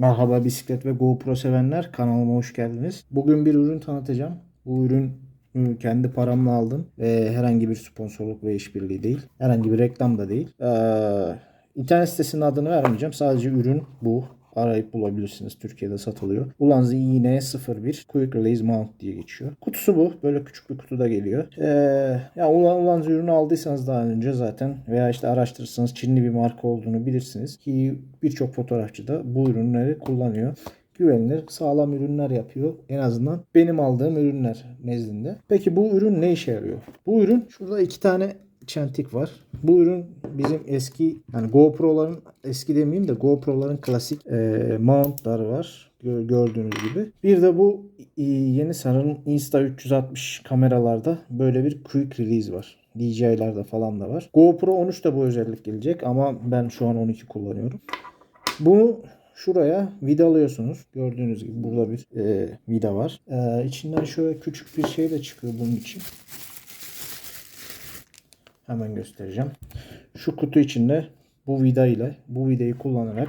Merhaba bisiklet ve GoPro sevenler kanalıma hoş geldiniz. Bugün bir ürün tanıtacağım. Bu ürün ürün kendi paramla aldım ve herhangi bir sponsorluk ve işbirliği değil. Herhangi bir reklam da değil. Ee, internet sitesinin adını vermeyeceğim. Sadece ürün bu. Arayıp bulabilirsiniz. Türkiye'de satılıyor. Ulanzi IN01 Quick Release Mount diye geçiyor. Kutusu bu. Böyle küçük bir kutuda geliyor. Ee, ya Ulan- Ulanzi ürünü aldıysanız daha önce zaten veya işte araştırırsanız Çinli bir marka olduğunu bilirsiniz. Ki birçok fotoğrafçı da bu ürünleri kullanıyor güvenilir, sağlam ürünler yapıyor. En azından benim aldığım ürünler nezdinde. Peki bu ürün ne işe yarıyor? Bu ürün şurada iki tane çentik var. Bu ürün bizim eski yani GoPro'ların eski demeyeyim de GoPro'ların klasik e, mountları var. Gö- Gördüğünüz gibi. Bir de bu e, yeni sarının Insta 360 kameralarda böyle bir quick release var. DJI'larda falan da var. GoPro 13 de bu özellik gelecek ama ben şu an 12 kullanıyorum. Bunu şuraya vidalıyorsunuz. Gördüğünüz gibi burada bir e, vida var. E, içinden şöyle küçük bir şey de çıkıyor bunun için. Hemen göstereceğim. Şu kutu içinde bu vida ile bu vidayı kullanarak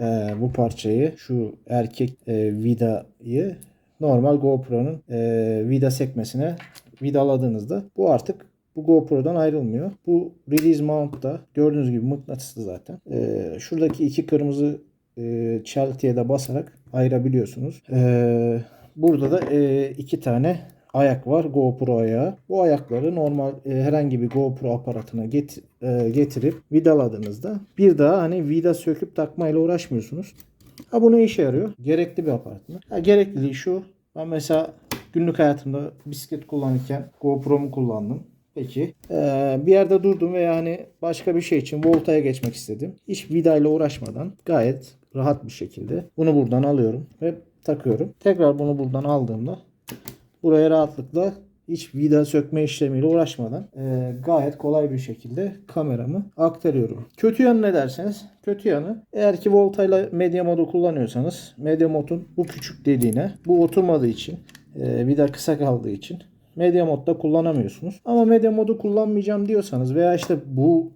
e, bu parçayı şu erkek e, vidayı normal GoPro'nun e, vida sekmesine vidaladığınızda bu artık bu GoPro'dan ayrılmıyor. Bu release mount da gördüğünüz gibi mıknatıslı zaten. E, şuradaki iki kırmızı e, çeltiye de basarak ayırabiliyorsunuz. E, burada da e, iki tane ayak var GoPro ayağı. Bu ayakları normal e, herhangi bir GoPro aparatına get, e, getirip vidaladığınızda bir daha hani vida söküp takmayla uğraşmıyorsunuz. Ha bu ne işe yarıyor? Gerekli bir aparat mı? Ha, gerekliliği şu. Ben mesela günlük hayatımda bisiklet kullanırken GoPro'mu kullandım. Peki. Ee, bir yerde durdum veya hani başka bir şey için voltaya geçmek istedim. Hiç vidayla uğraşmadan gayet rahat bir şekilde bunu buradan alıyorum ve takıyorum. Tekrar bunu buradan aldığımda buraya rahatlıkla hiç vida sökme işlemiyle uğraşmadan e, gayet kolay bir şekilde kameramı aktarıyorum. Kötü yanı ne derseniz? Kötü yanı eğer ki voltayla medya modu kullanıyorsanız medya modun bu küçük dediğine bu oturmadığı için e, vida kısa kaldığı için medya modda kullanamıyorsunuz. Ama medya modu kullanmayacağım diyorsanız veya işte bu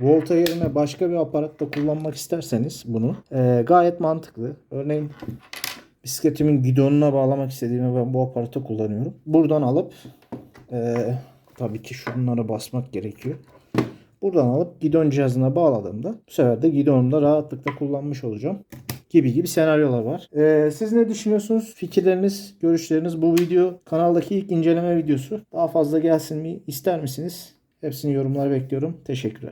Volta yerine başka bir aparatta kullanmak isterseniz bunu e, gayet mantıklı. Örneğin bisikletimin gidonuna bağlamak istediğimi ben bu aparatı kullanıyorum. Buradan alıp e, tabii ki şunlara basmak gerekiyor. Buradan alıp gidon cihazına bağladığımda bu sefer de gidonumda rahatlıkla kullanmış olacağım gibi gibi senaryolar var. Ee, siz ne düşünüyorsunuz? Fikirleriniz, görüşleriniz bu video kanaldaki ilk inceleme videosu. Daha fazla gelsin mi ister misiniz? Hepsini yorumlar bekliyorum. Teşekkürler.